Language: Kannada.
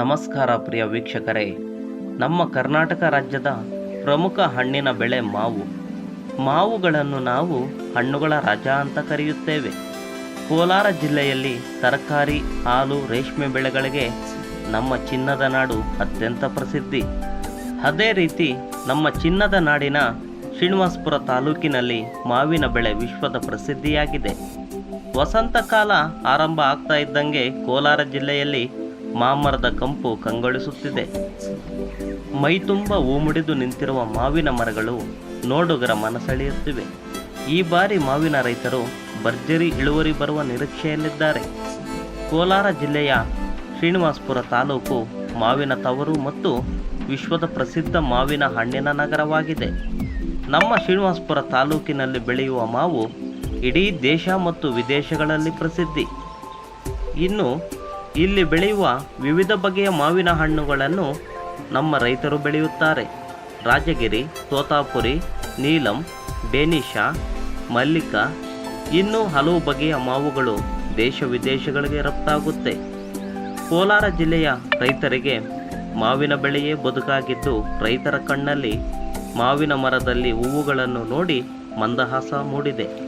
ನಮಸ್ಕಾರ ಪ್ರಿಯ ವೀಕ್ಷಕರೇ. ನಮ್ಮ ಕರ್ನಾಟಕ ರಾಜ್ಯದ ಪ್ರಮುಖ ಹಣ್ಣಿನ ಬೆಳೆ ಮಾವು. ಮಾವುಗಳನ್ನು ನಾವು ಹಣ್ಣುಗಳ ರಾಜ ಅಂತ ಕರೆಯುತ್ತೇವೆ. ಕೋಲಾರ ಜಿಲ್ಲೆಯಲ್ಲಿ ತರಕಾರಿ, ಹಾಲು, ರೇಷ್ಮೆ ಬೆಳೆಗಳಿಗೆ ನಮ್ಮ ಚಿನ್ನದ ನಾಡು ಅತ್ಯಂತ ಪ್ರಸಿದ್ಧಿ. ಅದೇ ರೀತಿ ನಮ್ಮ ಚಿನ್ನದ ನಾಡಿನ ಶ್ರೀನಿವಾಸಪುರ ತಾಲೂಕಿನಲ್ಲಿ ಮಾವಿನ ಬೆಳೆ ವಿಶ್ವದ ಪ್ರಸಿದ್ಧಿಯಾಗಿದೆ. ವಸಂತಕಾಲ ಆರಂಭ ಆಗ್ತಾ ಇದ್ದಂಗೆ ಕೋಲಾರ ಜಿಲ್ಲೆಯಲ್ಲಿ ಮಾಮರದ ಕಂಪು ಕಂಗೊಳಿಸುತ್ತಿದೆ. ಮೈತುಂಬ ಹೂ ಮುಡಿದು ನಿಂತಿರುವ ಮಾವಿನ ಮರಗಳು ನೋಡುಗರ ಮನಸೆಳೆಯುತ್ತಿವೆ. ಈ ಬಾರಿ ಮಾವಿನ ರೈತರು ಭರ್ಜರಿ ಇಳುವರಿ ಬರುವ ನಿರೀಕ್ಷೆಯಲ್ಲಿದ್ದಾರೆ. ಕೋಲಾರ ಜಿಲ್ಲೆಯ ಶ್ರೀನಿವಾಸಪುರ ತಾಲೂಕು ಮಾವಿನ ತವರು ಮತ್ತು ವಿಶ್ವದ ಪ್ರಸಿದ್ಧ ಮಾವಿನ ಹಣ್ಣಿನ ನಗರವಾಗಿದೆ. ನಮ್ಮ ಶ್ರೀನಿವಾಸಪುರ ತಾಲೂಕಿನಲ್ಲಿ ಬೆಳೆಯುವ ಮಾವು ಇಡೀ ದೇಶ ಮತ್ತು ವಿದೇಶಗಳಲ್ಲಿ ಪ್ರಸಿದ್ಧಿ. ಇನ್ನು ಇಲ್ಲಿ ಬೆಳೆಯುವ ವಿವಿಧ ಬಗೆಯ ಮಾವಿನ ಹಣ್ಣುಗಳನ್ನು ನಮ್ಮ ರೈತರು ಬೆಳೆಯುತ್ತಾರೆ. ರಾಜಗಿರಿ, ತೋತಾಪುರಿ, ನೀಲಂ, ಬೇನಿಶಾ, ಮಲ್ಲಿಕ ಇನ್ನೂ ಹಲವು ಬಗೆಯ ಮಾವುಗಳು ದೇಶ ವಿದೇಶಗಳಿಗೆ ರಫ್ತಾಗುತ್ತೆ. ಕೋಲಾರ ಜಿಲ್ಲೆಯ ರೈತರಿಗೆ ಮಾವಿನ ಬೆಳೆಯೇ ಬದುಕಾಗಿದ್ದು ರೈತರ ಕಣ್ಣಲ್ಲಿ ಮಾವಿನ ಮರದಲ್ಲಿ ಹೂವುಗಳನ್ನು ನೋಡಿ ಮಂದಹಾಸ ಮೂಡಿದೆ.